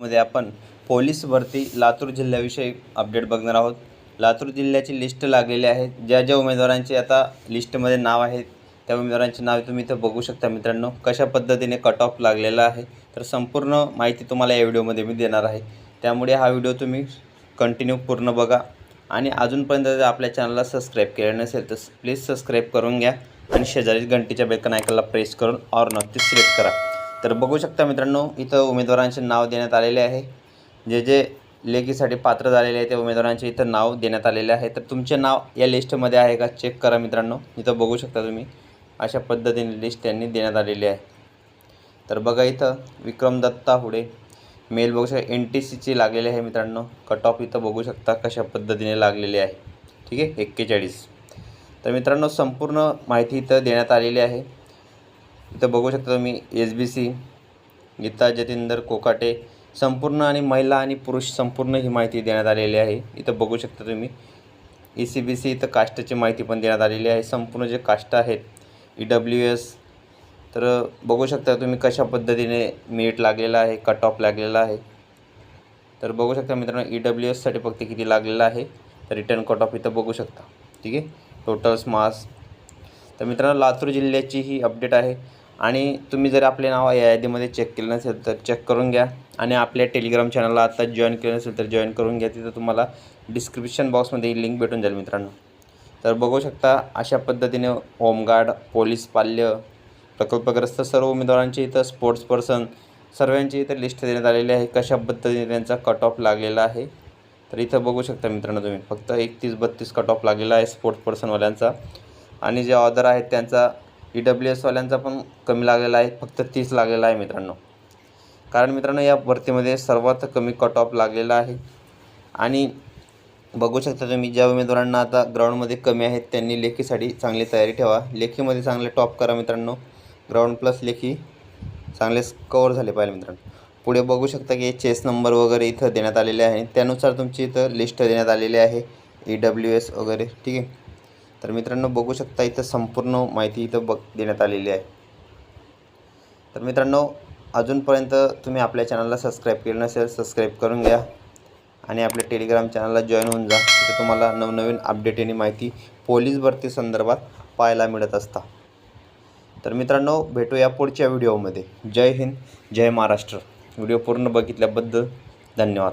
मध्ये आपण पोलीस भरती लातूर जिल्ह्याविषयी अपडेट बघणार आहोत. लातूर जिल्ह्याची लिस्ट लागलेली आहे. ज्या ज्या उमेदवारांचे आता लिस्टमध्ये नाव आहे त्या उमेदवारांचे नाव तुम्ही इथं बघू शकता मित्रांनो. कशा पद्धतीने कट ऑफ लागलेला आहे तर संपूर्ण माहिती तुम्हाला या व्हिडिओमध्ये मी देणार आहे. त्यामुळे हा व्हिडिओ तुम्ही कंटिन्यू पूर्ण बघा. आणि अजूनपर्यंत जर आपल्या चॅनलला सबस्क्राईब केलं नसेल तर प्लीज सबस्क्राईब करून घ्या. आणि शेजारीच घंटीच्या बेकन आयकनला प्रेस करून ऑर नक्की सिलेक्ट करा. तर बघू शकता मित्रांनो इथं उमेदवारांचे नाव देण्यात आलेले आहे. जे जे लेखीसाठी पात्र झालेले आहे त्या उमेदवारांचे इथं नाव देण्यात आलेले आहे. तर तुमचे नाव या लिस्टमध्ये आहे का? चेक करा मित्रांनो. इथं बघू शकता तुम्ही अशा पद्धतीने लिस्ट त्यांनी देण्यात आलेली आहे. तर बघा इथं विक्रम दत्ता हुडे मेल बघू शकता एन टी सीची लागलेली आहे मित्रांनो. कट ऑफ इथं बघू शकता कशा पद्धतीने लागलेली आहे. ठीक आहे? एक्केचाळीस. तर मित्रांनो संपूर्ण माहिती इथं देण्यात आलेली आहे. इथं बघू शकता तुम्ही S B C Geeta Jatinder Kokate संपूर्ण आणि महिला आणि पुरुष संपूर्ण ही माहिती देण्यात आलेली आहे. इथं बघू शकता तुम्ही. ई सी बी सी इथं कास्टची माहिती पण देण्यात आलेली आहे. संपूर्ण जे कास्ट आहेत ई डब्ल्यू एस तर बघू शकता तुम्ही कशा पद्धतीने मेरिट लागलेला आहे कट ऑफ लागलेला आहे. तर बघू शकता मित्रांनो ई डब्ल्यू एससाठी फक्त किती लागलेलं आहे तर रिटर्न कट ऑफ इथं बघू शकता. ठीक आहे? टोटल्स मास तर मित्रांनो लातूर जिल्ह्याची ही अपडेट आहे. आणि तुम्ही जर आपले नाव या यादीमध्ये चेक केलं नसेल तर चेक करून घ्या. आणि आपल्या टेलिग्राम चॅनलला आता जॉईन केलं नसेल तर जॉईन करून घ्या. तिथं तुम्हाला डिस्क्रिप्शन बॉक्समध्ये लिंक भेटून जाईल मित्रांनो. तर बघू शकता अशा पद्धतीने होमगार्ड पोलीस पाल्य प्रकल्पग्रस्त सर्व उमेदवारांची इथं स्पोर्ट्स पर्सन सर्वांची इथं लिस्ट देण्यात आलेली आहे. कशा पद्धतीने त्यांचा कट ऑफ लागलेला आहे. तर इथं बघू शकता मित्रांनो तुम्ही. फक्त एकतीस बत्तीस कट ऑफ लागलेला आहे स्पोर्ट्स पर्सनवाल्यांचा आणि जे ऑदर आहेत त्यांचा ई डब्ल्यू एसवाल्यांचा पण कमी लागलेला आहे फक्त तीस लागलेला आहे मित्रांनो. कारण मित्रांनो या भरतीमध्ये सर्वात कमी कट ऑफ लागलेला आहे. आणि बघू शकता तुम्ही ज्या उमेदवारांना आता ग्राउंडमध्ये कमी आहेत त्यांनी लेखीसाठी चांगली तयारी ठेवा. लेखीमध्ये चांगले टॉप करा मित्रांनो. ग्राउंड प्लस लेखी चांगले कवर झाले पाहिजे मित्रांनो. पुढे बघू शकता की चेस नंबर वगैरे इथं देण्यात आलेले आहे. त्यानुसार तुमची इथं लिस्ट देण्यात आलेली आहे. ई डब्ल्यू एस वगैरे ठीक आहे. तर मित्रांनो बघू शकता इथं संपूर्ण माहिती इथं बघ देण्यात आलेली आहे. तर मित्रांनो अजूनपर्यंत तुम्ही आपल्या चॅनलला सबस्क्राईब केलं नसेल सबस्क्राईब करून घ्या. आणि आपल्या टेलिग्राम चॅनलला जॉईन होऊन जा. तिथे तुम्हाला नवनवीन अपडेट आणि माहिती पोलीस भरती संदर्भात पाहायला मिळत असता. तर मित्रांनो भेटूया पुढच्या व्हिडिओमध्ये. जय हिंद जय महाराष्ट्र. व्हिडिओ पूर्ण बघितल्याबद्दल धन्यवाद.